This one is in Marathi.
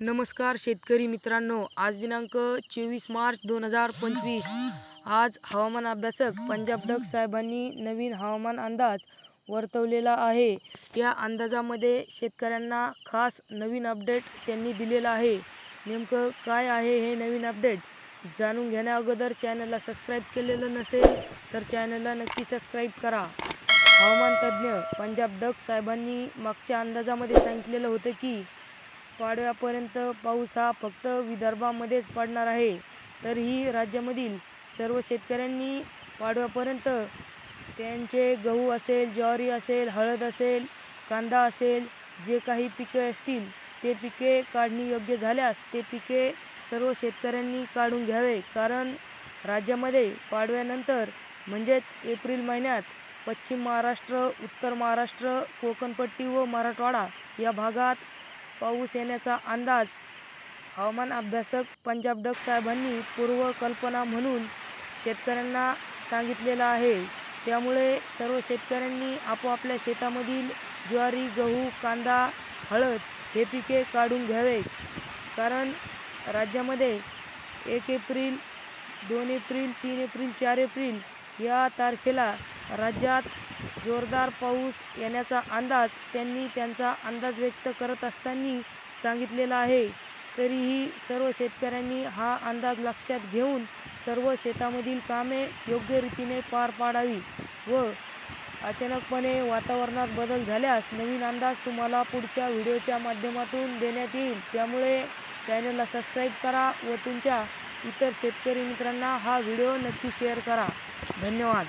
नमस्कार शेतकरी मित्रांनो आज दिनांक चोवीस मार्च दोन हजार पंचवीस. आज हवामान अभ्यासक पंजाब डक साहेबांनी नवीन हवामान अंदाज वर्तवलेला आहे. या अंदाजामध्ये शेतकऱ्यांना खास नवीन अपडेट त्यांनी दिलेलं आहे. नेमकं काय आहे हे नवीन अपडेट जाणून घेण्या अगोदर चॅनलला सबस्क्राईब केलेलं नसेल तर चॅनलला नक्की सबस्क्राईब करा. हवामान तज्ज्ञ पंजाब डक साहेबांनी मागच्या अंदाजामध्ये सांगितलेलं होतं की पाडव्यापर्यंत पाऊस हा फक्त विदर्भामध्येच पडणार आहे. तरीही राज्यामधील सर्व शेतकऱ्यांनी पाडव्यापर्यंत त्यांचे गहू असेल ज्वारी असेल हळद असेल कांदा असेल जे काही पिके असतील ते पिके काढणी योग्य झाल्यास ते पिके सर्व शेतकऱ्यांनी काढून घ्यावे. कारण राज्यामध्ये पाडव्यानंतर म्हणजेच एप्रिल महिन्यात पश्चिम महाराष्ट्र उत्तर महाराष्ट्र कोकणपट्टी व मराठवाडा या भागात पाऊस येण्याचा अंदाज. हवामान अभ्यासक पंजाब डक साहेबांनी पूर्वकल्पना म्हणून शेतकऱ्यांना सांगितलेला आहे. त्यामुळे सर्व शेतकऱ्यांनी आपापल्या शेतामधील ज्वारी गहू कांदा हळद हे पिके काढून घ्यावे कारण राज्यामध्ये एक एप्रिल दोन एप्रिल तीन एप्रिल चार एप्रिल या तारखेला राज्यात जोरदार पाऊस येण्याचा अंदाज त्यांनी त्यांचा अंदाज व्यक्त करत असताना सांगितलेला आहे. तरीही सर्व शेतकऱ्यांनी हा अंदाज लक्षात घेऊन सर्व शेतामधील कामे योग्य रीतीने पार पाडावी व अचानकपणे वातावरणात बदल झाल्यास नवीन अंदाज तुम्हाला पुढच्या व्हिडिओच्या माध्यमातून देण्यात येईल. त्यामुळे चॅनलला सबस्क्राईब करा व तुमच्या इतर शेतकरी मित्रांना हा व्हिडिओ नक्की शेअर करा. धन्यवाद.